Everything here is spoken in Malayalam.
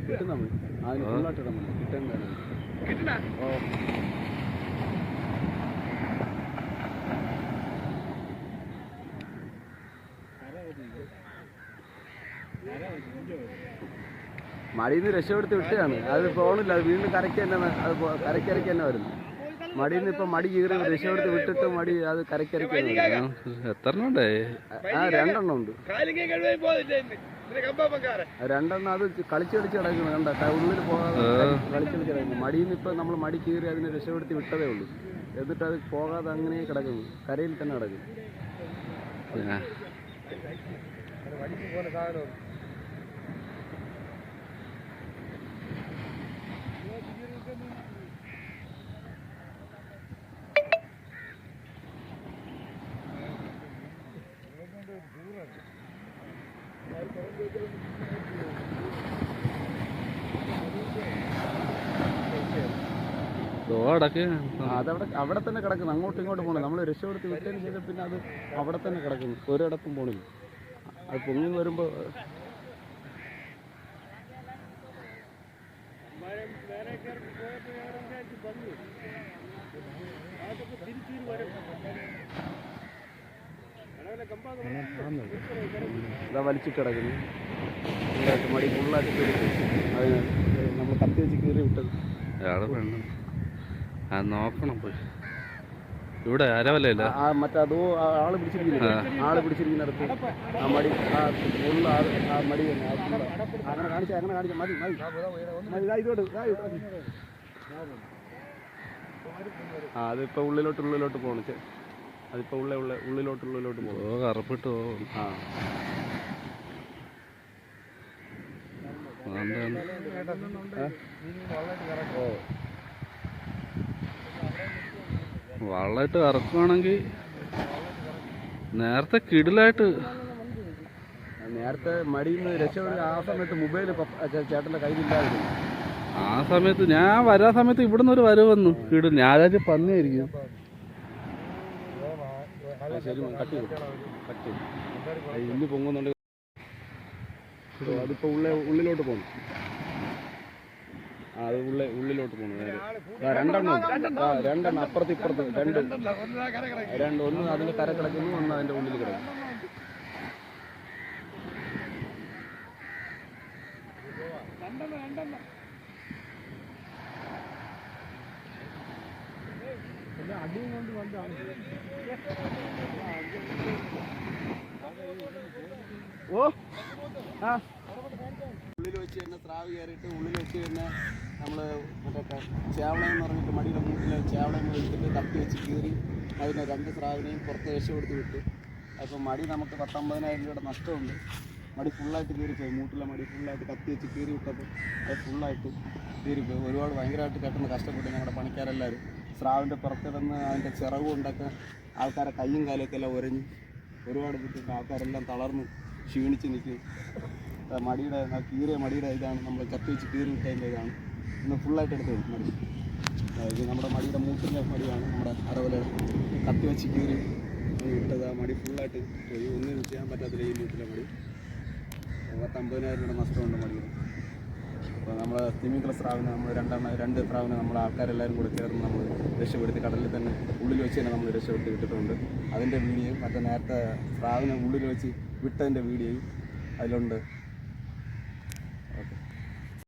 കിട്ടും നമ്മൾ അതിന് ഫുള്ളായിട്ട് ഇടാൻ പറ്റും കിട്ടാൻ ഓ മടിയിൽ നിന്ന് രക്ഷപ്പെടുത്തി വിട്ടതാണ്. അത് പോകണില്ല അത് വീണ്ടും കരയ്ക്ക് തന്നെ അത് കരയ്ക്കരയ്ക്ക് തന്നെ വരുന്നു. മടിയിൽ നിന്ന് ഇപ്പം മടി കീറി രക്ഷപ്പെടുത്തി വിട്ടിട്ട് മടി അത് കരയ്ക്കരയ്ക്ക് തന്നെ വരുന്നു. എത്ര ഉണ്ടേ? ആ രണ്ടെണ്ണം ഉണ്ട്. രണ്ടെണ്ണം അത് കളിച്ച് കളിച്ച് കിടക്കുന്നു. കണ്ട? ഉള്ളിൽ പോകാതെ കളിച്ച് കളിച്ച് കിടക്കുന്നു. മടിയിൽ നിന്ന് ഇപ്പം നമ്മൾ മടി കീറി അതിനെ രക്ഷപ്പെടുത്തി വിട്ടതേ ഉള്ളൂ. എന്നിട്ട് അത് പോകാതെ അങ്ങനെ കിടക്കുന്നു. കരയിൽ തന്നെ കിടക്കുന്നു. അടക്ക് അതവിടെ അവിടെ തന്നെ കിടക്കുന്നു. അങ്ങോട്ടും ഇങ്ങോട്ടും പോകണം നമ്മൾ രക്ഷപ്പെടുത്തി വിട്ടതിന് ശേഷം പിന്നെ അത് അവിടെ തന്നെ കിടക്കുന്നു. ഒരിടത്തും പോണില്ല. അത് പൊങ്ങി വരുമ്പോൾ ഇതാ വലിച്ചിട്ട് കിടക്കുന്നു. ഫുള്ളായിട്ട് മടി ഫുള്ളായിട്ട് കീറി അതിന് നമ്മൾ കത്തി വെച്ച് കീറി വിട്ടത് അയാൾ പെണ്ണ്. ആ നോക്കണം പോയി. ഇവിടെ അരവല്ലയില്ല ആ മറ്റേ അതോ ആൾ പിടിച്ചിരിക്കുന്നില്ല? ആൾ പിടിച്ചിരിക്കുന്നിടത്ത്. ആ മടി. ആ ഫുള്ള് ആ ആ മടി തന്നെ. അങ്ങനെ കാണിച്ച അങ്ങനെ കാണിച്ച. മതി മതി. ഇതോട്ട് ആ അതിപ്പോ ഉള്ളിലോട്ട് ഉള്ളിലോട്ട് പോണു. ചെ- അതിപ്പോ ഉള്ള ഉള്ള ഉള്ളിലോട്ട് ഉള്ളിലോട്ട് പോകും കറപ്പിട്ട് പോകും ആ. ഓ ഇറക്കുവാണെങ്കിൽ നേരത്തെ കിടിലായിട്ട് നേരത്തെ മടിയിൽ നിന്ന് രക്ഷപ്പെടുക ആ സമയത്ത് മൊബൈൽ ചേട്ടന്റെ കയ്യിലില്ലായിരുന്നു. ആ സമയത്ത് ഞാൻ വരാ സമയത്ത് ഇവിടുന്ന് ഒരു വരവ് വന്നു. കിടു ഞായറാഴ്ച പന്നിയായിരിക്കും. ശരി കട്ടി കട്ട് ഇന്ന് പൊങ്ങുന്നുണ്ട്. ഓ, അതിപ്പോ ഉള്ളേ ഉള്ളിലോട്ട് പോകുന്നു അത് ഉള്ളേ ഉള്ളിലോട്ട് പോകുന്നു രണ്ടെണ്ണം. ആ രണ്ടെണ്ണം അപ്പുറത്ത് ഇപ്പുറത്ത് രണ്ട്. രണ്ട്. ഒന്ന് അതിന്റെ കര കിടക്കുന്നു ഒന്ന് അതിന്റെ ഉള്ളിൽ കിടക്കുന്നു. ഓ. ഉള്ളിൽ വെച്ച് തന്നെ ത്രാവ് കയറിയിട്ട് ഉള്ളിൽ വെച്ച് തന്നെ നമ്മൾ മറ്റേ ചേവളം എന്ന് പറഞ്ഞിട്ട് മടിയുടെ മൂട്ടിൽ ചേവളം വെച്ചിട്ട് കത്തി വെച്ച് കീറി അതിനെ രണ്ട് സ്രാവിനെയും പുറത്ത് രക്ഷപ്പെടുത്തി വിട്ടു. അപ്പോൾ മടി നമുക്ക് പത്തൊമ്പതിനായിരം രൂപയുടെ നഷ്ടമുണ്ട്. മടി ഫുള്ളായിട്ട് കീറിപ്പോയി. മൂട്ടിലെ മടി ഫുള്ളായിട്ട് കത്തി വെച്ച് കീറി വിട്ടപ്പോൾ അത് ഫുള്ളായിട്ട് കീറിപ്പോയി. ഒരുപാട് ഭയങ്കരമായിട്ട് കെട്ടുന്ന കഷ്ടപ്പെട്ടു ഞങ്ങളുടെ പണിക്കാരെല്ലാവരും സ്രാവിന്റെ പുറത്തിടുന്ന അതിന്റെ ചിറവ് കൊണ്ടൊക്കെ ആൾക്കാരെ കയ്യും കാലൊക്കെ എല്ലാം ഉരഞ്ഞ് ഒരുപാട് ബുദ്ധിമുട്ട് ആൾക്കാരെല്ലാം തളർന്ന് ക്ഷീണിച്ച് നിൽക്കും. മടിയുടെ ആ കീറിയ മടിയുടെ ഇതാണ് നമ്മൾ കത്തി വെച്ച് കീറി വിട്ടതിന്റെ ഇതാണ് ഇന്ന് ഫുള്ളായിട്ട് എടുത്ത് മടി. അതായത് നമ്മുടെ മടിയുടെ മൂത്തിന്റെ മടിയാണ്. നമ്മുടെ അടവല കത്തി വെച്ച് കീറി വിട്ടത് ആ മടി ഫുള്ളായിട്ട് പോയി. ഒന്നും ചെയ്യാൻ പറ്റാത്തില്ല ഈ മൂട്ടിലെ മടി. പത്തമ്പതിനായിരം രൂപ നഷ്ടമുണ്ട് അപ്പോൾ നമ്മൾ തിമിംഗല സ്രാവിനെ നമ്മൾ രണ്ടെണ്ണം രണ്ട് സ്രാവിനെ നമ്മൾ ആൾക്കാരെല്ലാവരും കൂടെ ചേർന്ന് നമ്മൾ രക്ഷപ്പെടുത്തി കടലിൽ തന്നെ ഉള്ളിൽ വെച്ച് തന്നെ നമ്മൾ രക്ഷപ്പെടുത്തി വിട്ടിട്ടുണ്ട്. അതിന്റെ വീഡിയോയും മറ്റേ നേരത്തെ സ്രാവിനെ ഉള്ളിൽ വെച്ച് വിട്ടതിന്റെ വീഡിയോയും അതിലുണ്ട്.